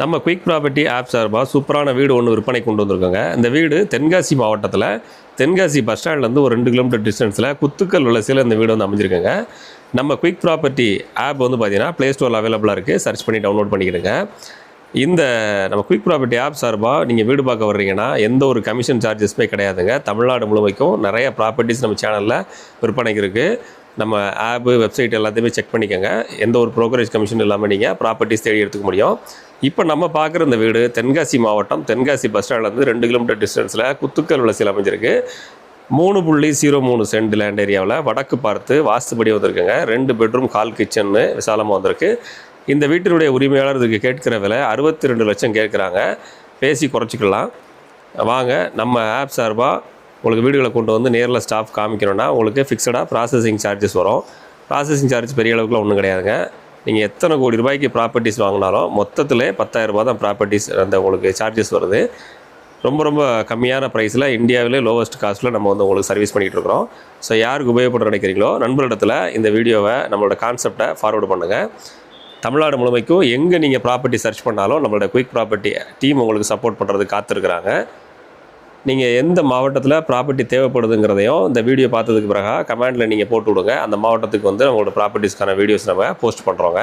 நம்ம quick property app சார்பாக சூப்பரான வீடு ஒன்று விற்பனை கொண்டு வந்திருக்கோங்க. இந்த வீடு தென்காசி மாவட்டத்தில் தென்காசி பஸ் ஸ்டாண்ட்லேருந்து ஒரு ரெண்டு கிலோமீட்டர் டிஸ்டன்ஸில் குத்துக்கல் விளசியில் இந்த வீடு வந்து அமைஞ்சிருக்குங்க. நம்ம குயிக் ப்ராப்பர்ட்டி ஆப் வந்து பார்த்தீங்கன்னா ப்ளே ஸ்டோரில் அவைலபிளாக இருக்குது சர்ச் பண்ணி டவுன்லோட் பண்ணிக்கிடுங்க. இந்த நம்ம குயிக் ப்ராப்பர்ட்டி ஆப் சார்பாக நீங்கள் வீடு பார்க்க வர்றீங்கன்னா எந்த ஒரு கமிஷன் சார்ஜஸுமே கிடையாதுங்க. தமிழ்நாடு முழுமைக்கும் நிறைய ப்ராப்பர்ட்டிஸ் நம்ம சேனலில் விற்பனைக்கு இருக்குது நம்ம ஆப்பு வெப்சைட் எல்லாத்தையுமே செக் பண்ணிக்கோங்க. எந்த ஒரு ப்ரோக்கரேஜ் கமிஷன் இல்லாமல் நீங்கள் ப்ராப்பர்ட்டிஸ் தேடி எடுத்துக்க முடியும். இப்போ நம்ம பார்க்குற இந்த வீடு தென்காசி மாவட்டம் தென்காசி பஸ் ஸ்டாண்ட்லேருந்து ரெண்டு கிலோமீட்டர் டிஸ்டன்ஸில் குத்துக்கல் விளசியில் அமைஞ்சிருக்கு. மூணு புள்ளி ஜீரோ மூணு சென்ட் லேண்ட் ஏரியாவில் வடக்கு பார்த்து வாஸ்துபடி வந்திருக்குங்க. ரெண்டு பெட்ரூம் கால் கிச்சன்னு விசாலமாக வந்திருக்கு. இந்த வீட்டினுடைய உரிமையாளர் இதுக்கு கேட்கிற விலை அறுபத்தி ரெண்டு லட்சம் கேட்குறாங்க. பேசி குறைச்சிக்கலாம். வாங்க நம்ம ஆப் சார்பாக உங்களுக்கு வீடுகளை கொண்டு வந்து நேரில் ஸ்டாஃப் காமிக்கணும்னா உங்களுக்கு ஃபிக்ஸடாக ப்ராசஸிங் சார்ஜஸ் வரும். ப்ராசஸிங் சார்ஜ் பெரிய அளவுக்குலாம் ஒன்றும் கிடையாதுங்க. நீங்கள் எத்தனை கோடி ரூபாய்க்கு ப்ராப்பர்ட்டிஸ் வாங்கினாலும் மொத்தத்தில் பத்தாயிரம் ரூபா தான் ப்ராப்பர்ட்டிஸ் அந்த உங்களுக்கு சார்ஜஸ் வருது. ரொம்ப ரொம்ப கம்மியான ப்ரைஸில் இந்தியாவிலே லோவஸ்ட் காஸ்ட்டில் நம்ம வந்து உங்களுக்கு சர்வீஸ் பண்ணிகிட்டு இருக்கிறோம். ஸோ யாருக்கு உபயோகப்பட நினைக்கிறீங்களோ நண்பரிடத்தில் இந்த வீடியோவை நம்மளோட கான்செப்டை ஃபார்வர்டு பண்ணுங்கள் தமிழ்நாடு முழுமைக்கும் எங்கே நீங்கள் ப்ராப்பர்ட்டி சர்ச் பண்ணாலும் நம்மளோட குயிக் ப்ராப்பர்ட்டி டீம் உங்களுக்கு சப்போர்ட் பண்ணுறது காத்திருக்கிறாங்க. நீங்கள் எந்த மாவட்டத்தில் ப்ராப்பர்ட்டி தேவைப்படுதுங்கிறதையும் இந்த வீடியோ பார்த்ததுக்கு பிறகு கமெண்டில் நீங்கள் போட்டு விடுங்க. அந்த மாவட்டத்துக்கு வந்து நம்மளோட ப்ராப்பர்ட்டிஸ்க்கான வீடியோஸ் நம்ம போஸ்ட் பண்ணுறோங்க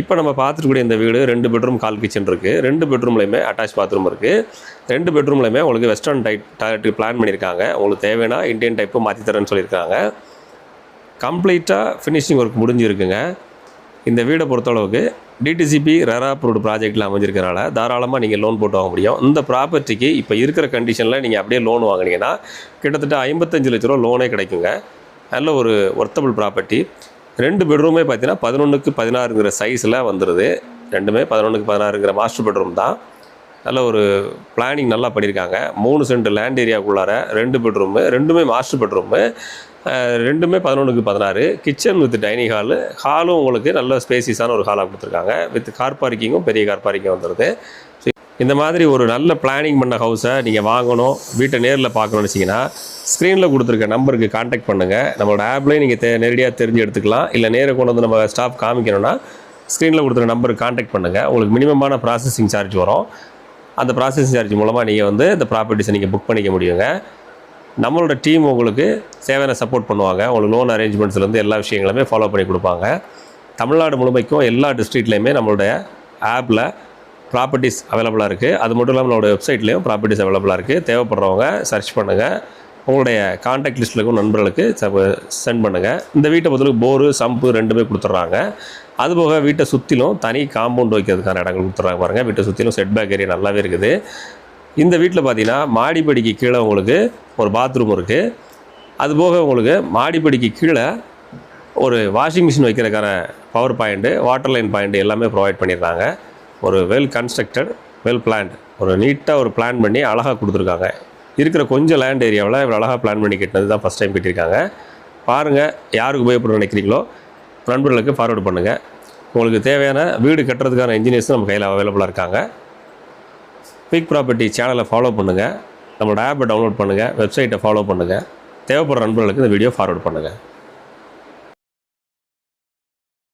இப்போ நம்ம பார்த்துருக்கூடிய இந்த வீடு ரெண்டு பெட்ரூம் கால் கிச்சன் இருக்குது ரெண்டு பெட்ரூம்லையுமே அட்டாச் பாத்ரூம் இருக்குது ரெண்டு பெட்ரூம்லையுமே உங்களுக்கு வெஸ்டர்ன் டைப் டாய்லெட் பிளான் பண்ணியிருக்காங்க. உங்களுக்கு தேவைன்னா இந்தியன் டைப்பு மாற்றி தரேன்னு சொல்லியிருக்காங்க. கம்ப்ளீட்டாக ஃபினிஷிங் ஒர்க் முடிஞ்சிருக்குங்க. இந்த வீடை பொறுத்தளவுக்கு டிடிசிபி ரெரா அப்ரூவ்டு ப்ராஜெக்ட்டில் அமைஞ்சிருக்கனால தாராளமாக நீங்கள் லோன் போட்டு வாங்க முடியும். இந்த ப்ராப்பர்ட்டிக்கு இப்போ இருக்கிற கண்டிஷனில் நீங்கள் அப்படியே லோன் வாங்குனீங்கன்னா கிட்டத்தட்ட ஐம்பத்தஞ்சு லட்ச ரூபா லோனே கிடைக்குங்க. நல்ல ஒரு ஒர்த்தபிள் ப்ராப்பர்ட்டி ரெண்டு பெட்ரூமே பார்த்தீங்கன்னா பதினொன்றுக்கு பதினாறுங்கிற சைஸில் வந்துடுது ரெண்டுமே பதினொன்றுக்கு பதினாறுங்கிற மாஸ்டர் பெட்ரூம் தான். நல்ல ஒரு பிளானிங் நல்லா பண்ணியிருக்காங்க மூணு சென்ட் லேண்ட் ஏரியாவுக்குள்ளார ரெண்டு பெட்ரூமு ரெண்டுமே மாஸ்டர் பெட்ரூமு ரெண்டுமே பதினொன்றுக்கு பதினாறு. கிச்சன் வித் டைனிங் ஹாலு ஹாலும் உங்களுக்கு நல்ல ஸ்பேசிஸான ஒரு ஹாலாக கொடுத்துருக்காங்க. வித் கார் பார்க்கிங்கும் பெரிய கார் பார்க்கிங் வந்துடுது இந்த மாதிரி ஒரு நல்ல பிளானிங் பண்ண ஹவுஸை நீங்கள் வாங்கணும் வீட்டை நேரில் பார்க்கணும்னு வச்சிங்கன்னா ஸ்க்ரீனில் கொடுத்துருக்க நம்பருக்கு காண்டாக்ட் பண்ணுங்கள் நம்மளோட ஆப்லேயே நீங்கள் தே நேரடியாக தெரிஞ்சு எடுத்துக்கலாம். இல்லை நேரில் கொண்டு வந்து நம்ம ஸ்டாஃப் காமிக்கணும்னா ஸ்க்ரீனில் கொடுத்துருக்க நம்பருக்கு காண்டாக்ட் பண்ணுங்கள் உங்களுக்கு மினிமமான ப்ராசஸிங் சார்ஜ் வரும். அந்த ப்ராசஸிங் சார்ஜ் மூலமாக நீங்கள் வந்து இந்த ப்ராப்பர்ட்டிஸை நீங்கள் புக் பண்ணிக்க முடியுங்க. நம்மளோட டீம் உங்களுக்கு தேவையான சப்போர்ட் பண்ணுவாங்க. உங்களுக்கு லோன் அரேஞ்ச்மெண்ட்ஸ்லேருந்து எல்லா விஷயங்களுமே ஃபாலோ பண்ணி கொடுப்பாங்க. தமிழ்நாடு முழுமைக்கும் எல்லா டிஸ்ட்ரிக்ட்லேயுமே நம்மளுடைய ஆப்பில் ப்ராப்பர்ட்டிஸ் அவைலபிளாக இருக்குது அது மட்டும் இல்லாமல் நம்மளோட வெப்சைட்லேயும் ப்ராப்பர்ட்டிஸ் அவைலபிளாக இருக்குது தேவைப்படுறவங்க சர்ச் பண்ணுங்கள் உங்களுடைய காண்டாக்ட் லிஸ்ட்டில் இருக்கும் நண்பர்களுக்கு சென்ட் பண்ணுங்கள் இந்த வீட்டை பொறுத்தவரைக்கும் போரு சம்பு ரெண்டுமே கொடுத்துட்றாங்க. அதுபோக வீட்டை சுற்றிலும் தனி காம்பவுண்ட் வைக்கிறதுக்கான இடங்கள் கொடுத்துட்றாங்க பாருங்கள் வீட்டை சுற்றிலும் செட் பேக் ஏரியா நல்லாவே இருக்குது. இந்த வீட்டில் பார்த்தீங்கன்னா மாடிப்படிக்கு கீழே உங்களுக்கு ஒரு பாத்ரூம் இருக்குது அதுபோக உங்களுக்கு மாடிப்படிக்கு கீழே ஒரு வாஷிங் மிஷின் வைக்கிறதுக்கான power point water line point எல்லாமே ப்ரொவைட் பண்ணிடுறாங்க ஒரு வெல் கன்ஸ்ட்ரக்டட் வெல் பிளான்ட் ஒரு நீட்டாக ஒரு பிளான் பண்ணி அழகாக கொடுத்துருக்காங்க. இருக்கிற கொஞ்சம் லேண்ட் ஏரியாவில் இவ்வளோ அழகாக பிளான் பண்ணி கட்டினது தான் ஃபஸ்ட் டைம் கட்டியிருக்காங்க. பாருங்கள் யாருக்கு உபயோகப்படும் நினைக்கிறீங்களோ? நண்பர்களுக்கு ஃபார்வேர்டு பண்ணுங்கள் உங்களுக்கு தேவையான வீடு கட்டுறதுக்கான இன்ஜினியர்ஸும் நம்ம கையில் அவைலபிளாக இருக்காங்க. குயிக் ப்ராப்பர்ட்டி சேனலை ஃபாலோ பண்ணுங்கள் நம்மளோட ஆப்பை டவுன்லோட் பண்ணுங்கள் வெப்சைட்டை ஃபாலோ பண்ணுங்கள் தேவைப்படுற நண்பர்களுக்கு இந்த வீடியோ ஃபார்வர்ட் பண்ணுங்கள்